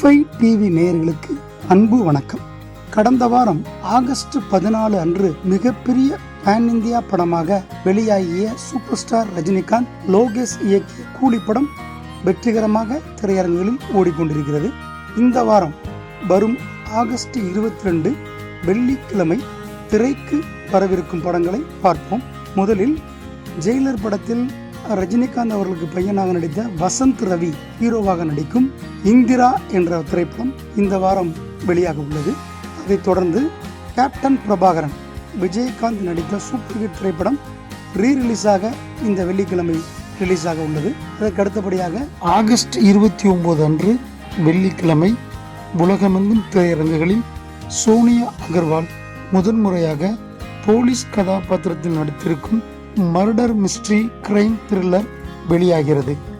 Five TV நேயர்களுக்கு அன்பு வணக்கம். கடந்த வாரம் ஆகஸ்ட் பதினாலு அன்று மிகப்பெரிய பேன் இந்தியா படமாக வெளியாகிய சூப்பர் ஸ்டார் ரஜினிகாந்த் லோகேஷ் இயக்கிய கூலி படம் வெற்றிகரமாக திரையரங்குகளில் ஓடிக்கொண்டிருக்கிறது. இந்த வாரம் வரும் ஆகஸ்ட் இருபத்தி ரெண்டு வெள்ளிக்கிழமை திரைக்கு வரவிருக்கும் படங்களை பார்ப்போம். முதலில் ஜெயிலர் படத்தில் ரஜினிகாந்த் அவர்களுக்கு பையனாக நடித்த வசந்த் ரவி ஹீரோவாக நடிக்கும் இந்திரா என்ற திரைப்படம் இந்த வாரம் வெளியாக உள்ளது. அதைத் தொடர்ந்து கேப்டன் பிரபாகரன் விஜயகாந்த் நடித்த சூப்பர் ஹிட் திரைப்படம் ரீ ரிலீஸாக இந்த வெள்ளிக்கிழமை ரிலீஸாக உள்ளது. அதற்கு அடுத்தபடியாக ஆகஸ்ட் இருபத்தி ஒன்பது அன்று வெள்ளிக்கிழமை உலகமெங்கும் திரையரங்குகளில் சோனியா அகர்வால் முதன்முறையாக போலீஸ் கதாபாத்திரத்தில் நடித்திருக்கும் மர்டர் மிஸ்ட்ரி கிரைம் த்ரில்லர் வெளியாகிறது.